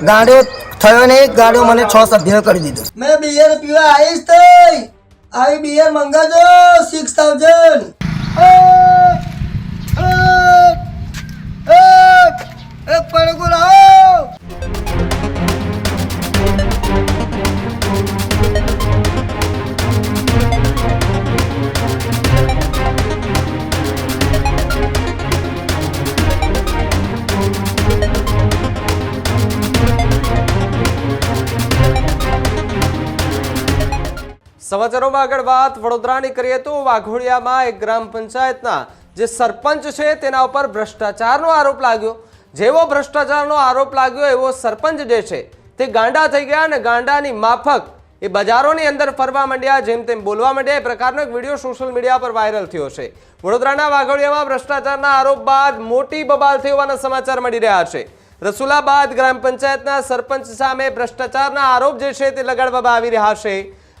ગાંડો થયો નહીં ગાંડો મને છ સભ્ય કરી દીધો મેં બિયર પીવા આવીશ થઈ આવી બિયર મંગાજો સિક્સ થાઉઝન્ડ એક પડકો સમાચારોમાં આગળ વાત, વડોદરાની કરીએ તો વાઘોડિયામાં એક ગ્રામ પંચાયતના જે સરપંચ છે તેના ઉપર ભ્રષ્ટાચારનો આરોપ લાગ્યો. જેવો ભ્રષ્ટાચારનો આરોપ લાગ્યો, એવો સરપંચ જે છે તે ગાંડા થઈ ગયા અને ગાંડાની માફક એ બજારોની અંદર ફરવા માંડ્યા. જેમ તેમ બોલવા માંડ્યા, એ પ્રકારનો એક વીડિયો સોશિયલ મીડિયા પર વાયરલ થયો છે. વડોદરાના વાઘોડિયામાં ભ્રષ્ટાચારના આરોપ બાદ મોટી બબાલ થઈ હોવાના સમાચાર મળી રહ્યા છે. રસુલાબાદ ગ્રામ પંચાયતના સરપંચ સામે ભ્રષ્ટાચારના આરોપ જે છે તે લગાડવામાં આવી રહ્યા છે.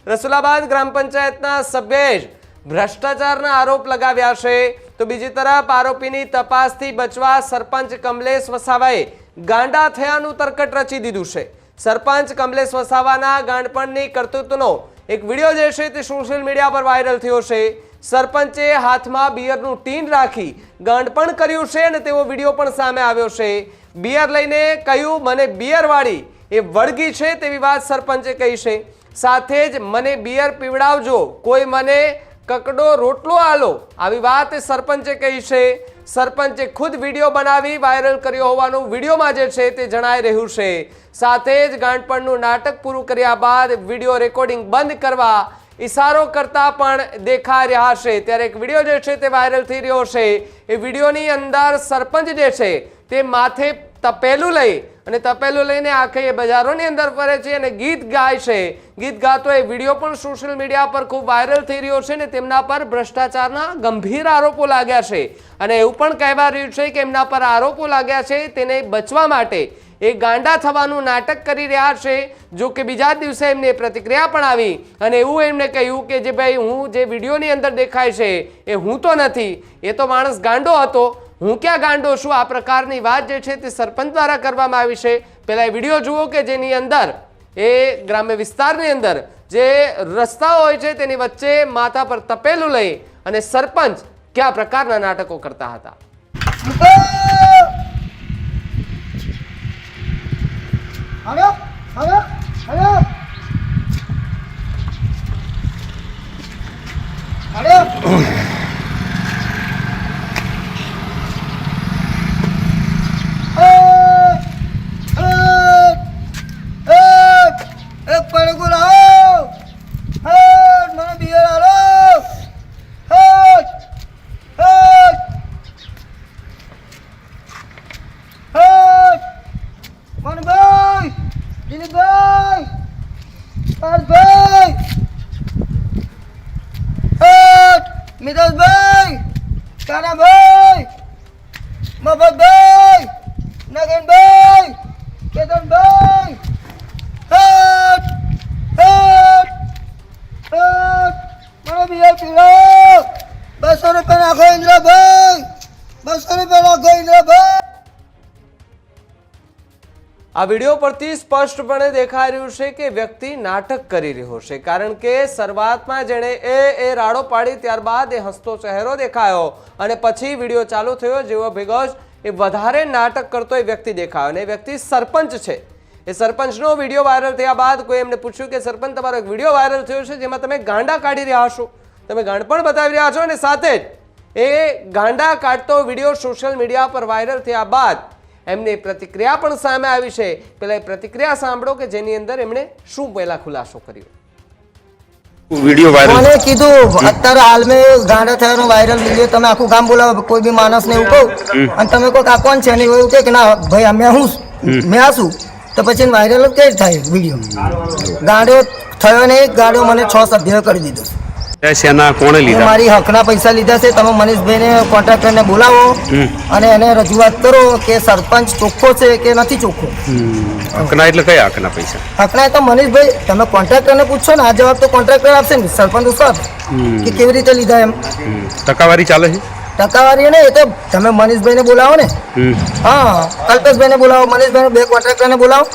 રસુલાબાદ ગ્રામ પંચાયતના સભ્યએ જ ભ્રષ્ટાચારના આરોપ લગાવ્યા છે. તો બીજી તરફ આરોપીની તપાસથી બચવા સરપંચ કમલેશ વસાવાએ ગાંડા થયાનું તરકટ રચી દીધું છે. સરપંચ કમલેશ વસાવાના ગાંડપણની કરતૂતનો એક વીડિયો જે છે તે સોશિયલ મીડિયા પર વાયરલ થયો છે. સરપંચે હાથમાં બિયરનું ટીન રાખી ગાંડપણ કર્યું છે અને તેવો વીડિયો પણ સામે આવ્યો છે. બિયર લઈને કહ્યું, મને બિયરવાળી એ વળગી છે તેવી વાત સરપંચે કહી છે. સાથે જ મને બિયર પીવડાવજો. કોઈ મને કકડો રોટલો આલો. આવી વાત સરપંચે કહી છે. સરપંચે ખુદ વીડિયો બનાવી વાયરલ કર્યો હોવાનું વિડીયોમાં જે છે તે જણાઈ રહ્યું છે. સાથે જ ગાંઠપણનું નાટક પૂરું કર્યા બાદ વીડિયો રેકોર્ડિંગ બંધ કરવા ઈશારો કરતા પણ દેખાઈ રહ્યા છે. ત્યારે એક વીડિયો જે છે તે વાયરલ થઈ રહ્યો છે. એ વિડીયોની અંદર સરપંચ જે છે તે માથે તપેલું લઈ અને તપેલું લઈને આખે એ બજારોની અંદર ફરે છે અને ગીત ગાય છે. ગીત ગાતો એ વીડિયો પણ સોશિયલ મીડિયા પર ખૂબ વાયરલ થઈ રહ્યો છે ને તેમના પર ભ્રષ્ટાચારના ગંભીર આરોપો લાગ્યા છે. અને એવું પણ કહેવા રહ્યું છે કે એમના પર આરોપો લાગ્યા છે તેને બચવા માટે એ ગાંડા થવાનું નાટક કરી રહ્યા છે. જો કે બીજા દિવસે એમને પ્રતિક્રિયા પણ આવી અને એવું એમને કહ્યું કે જે ભાઈ હું જે વિડીયોની અંદર દેખાય છે એ હું તો નથી. એ તો માણસ ગાંડો હતો. હું ક્યાં ગાંડો છું? આ પ્રકારની વાત જે છે તે સરપંચ દ્વારા કરવામાં આવી છે. પહેલાં એ વીડિયો જુઓ કે જેની અંદર, એ ગ્રામ્ય વિસ્તારની અંદર જે રસ્તાઓ હોય છે તેની વચ્ચે માથા પર તપેલું લઈ અને સરપંચ કયા પ્રકારના નાટકો કરતા હતા હલો હલો હલો હલો એક પડકો લાવો હટ મને બિયર આલો હટ હટ હટ મનભાઈ દિલીપભાઈ પાર્થભાઈ મિતેશભાઈ કાનાભાઈ, મફતભાઈ, નગનભાઈ, કેતનભાઈ, હટ હટ હટ, મારો બીજો પીલો બસો રૂપિયા નાખો ઇન્દ્રભાઈ, બસો રૂપિયા નાખો ઇન્દ્રભાઈ. આ વીડિયો પરથી સ્પષ્ટપણે દેખાઈ રહ્યું છે કે વ્યક્તિ નાટક કરી રહ્યો છે, કારણ કે શરૂઆતમાં જેણે એ એ રાડો પાડી, ત્યારબાદ એ હસતો ચહેરો દેખાયો અને પછી વીડિયો ચાલુ થયો જેવો ભેગો એ વધારે નાટક કરતો એ વ્યક્તિ દેખાયો અને એ વ્યક્તિ સરપંચ છે. એ સરપંચનો વીડિયો વાયરલ થયા બાદ કોઈ એમને પૂછ્યું કે, સરપંચ, તમારો એક વીડિયો વાયરલ થયો છે જેમાં તમે ગાંડા કાઢી રહ્યા છો તમે ગાંડપણ બતાવી રહ્યા છો? અને સાથે જ એ ગાંડા કાઢતો વીડિયો સોશિયલ મીડિયા પર વાયરલ થયા બાદ એમની પ્રતિક્રિયા પણ સામે આવી છે. પેલા એ પ્રતિક્રિયા સાંભળો કે જેની અંદર એમણે શું પહેલા ખુલાસો કર્યો? વીડિયો વાયરલ મને કીધું? અત્યારે હાલ મેં ગાંડા થયાનો વાયરલ વીડિયો તમે આખું ગામ બોલાવો કોઈ બી માણસને એવું કહું. અને તમે કહો કે આ કોણ છે? અને એવું કે ના ભાઈ અમે હું મેં આ તો પછી વાયરલ જ કઈ થાય વીડિયો ગાંડો થયો નહીં ગાંડો મને છ સભ્ય કરી દીધો. એ કોણે લીધા? મારી હકના પૈસા લીધા છે તમે મનીષભાઈને કોન્ટ્રાક્ટરને બોલાવો અને એને રજૂઆત કરો કે સરપંચ ચોખ્ખો છે કે નથી ચોખ્ખો. હકના એટલે કયા હકના પૈસા? હકના તો મનીષભાઈ તમે કોન્ટ્રાક્ટરને પૂછો ને આ જવાબ તો કોન્ટ્રાક્ટર આપશે ને સરપંચ સર કે કેવી રીતે લીધા એમ. ટકાવારી ચાલે છે? ટકાવારી ને એ તો તમે મનીષભાઈને બોલાવો ને. હા હા કલ્પેશભાઈને બોલાવો મનીષભાઈને બે કોન્ટ્રાક્ટરને બોલાવો.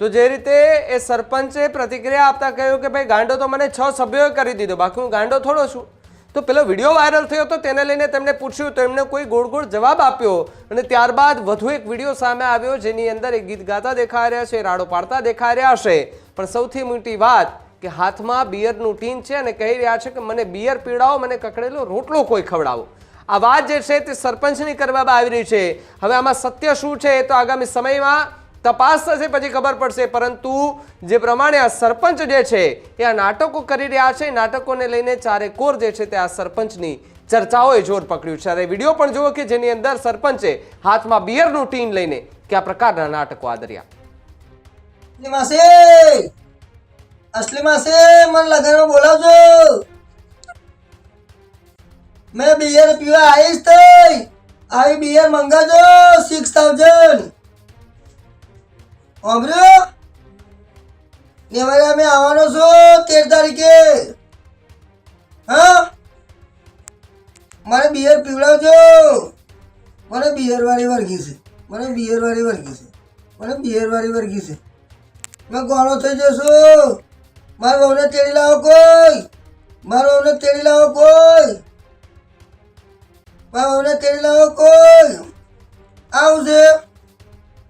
તો જે રીતે એ સરપંચે પ્રતિક્રિયા આપતા કહ્યું કે, ભાઈ, ગાંડો તો મને છ સભ્યોએ કરી દીધો બાકી હું ગાંડો થોડો છું. તો પેલો વીડિયો વાયરલ થયો તો તેને લઈને તેમને પૂછ્યું, તો એમને કોઈ ગોળ ગોળ જવાબ આપ્યો અને ત્યારબાદ વધુ એક વીડિયો સામે આવ્યો જેની અંદર એ ગીત ગાતા દેખાઈ રહ્યા છે, રાડો પાડતા દેખાઈ રહ્યા છે. પણ સૌથી મોટી વાત કે હાથમાં બિયરનું ટીન છે અને કહી રહ્યા છે કે, મને બિયર પીડાવો મને કકડેલો રોટલો કોઈ ખવડાવો. આ વાત જે છે તે સરપંચની કરવામાં આવી રહી છે. હવે આમાં સત્ય શું છે તો આગામી સમયમાં તપાસ થશે, પછી ખબર પડશે. પરંતુ જે પ્રમાણે આ સરપંચ જે છે, એ આ નાટકો કરી રહ્યા છે. નાટકોને લઈને ચારે કોર જે છે, તે આ સરપંચની ચર્ચાઓએ જોર પકડ્યું છે. અને વીડિયો પણ જુઓ કે જેની અંદર સરપંચે હાથમાં બિયરનું ટીન લઈને કયા પ્રકારના નાટકો આદર્યા. અસલી માસે! મન લગનમાં બોલાવજો. મેં બિયર પીવા આવીશ થઈ આવી બિયર મંગાજો સિક્સ થાઉઝન્ડ સાંભળ્યો નેવરા મેં આવવાનો છું તેર તારીખે. હા? મારે બિયર પીવડાવજો. મને બિયર વાળી વર્ગી છે. મને બિયર વાળી વર્ગી છે. મને બિયર વાળી વર્ગી છે. મેં ગોળો થઈ જશું. મારા બહુને તેડી લાવો કોઈ. મારા બહુને તેડી લાવો કોઈ. મારા બહુને તેડી લાવો કોઈ. આવું છે?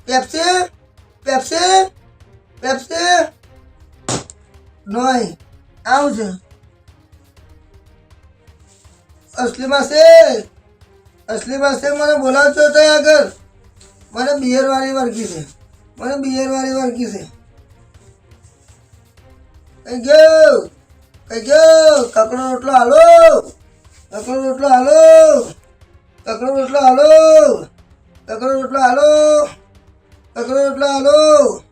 Pepsi Pepsi Pepsi Noi. Auzi. અસલી માસે? અસલી માસે મને બોલાવતો હતો આગળ. મને બિયર વાળી વર્ગી છે. મને બિયર વાળી વર્ગી છે. કઈ ગયો. કઈ ગયો. કકડો રોટલો હાલો. કકડો રોટલો હાલો. કકડો રોટલો હાલો. કકડો રોટલો હાલો. Assalamualaikum.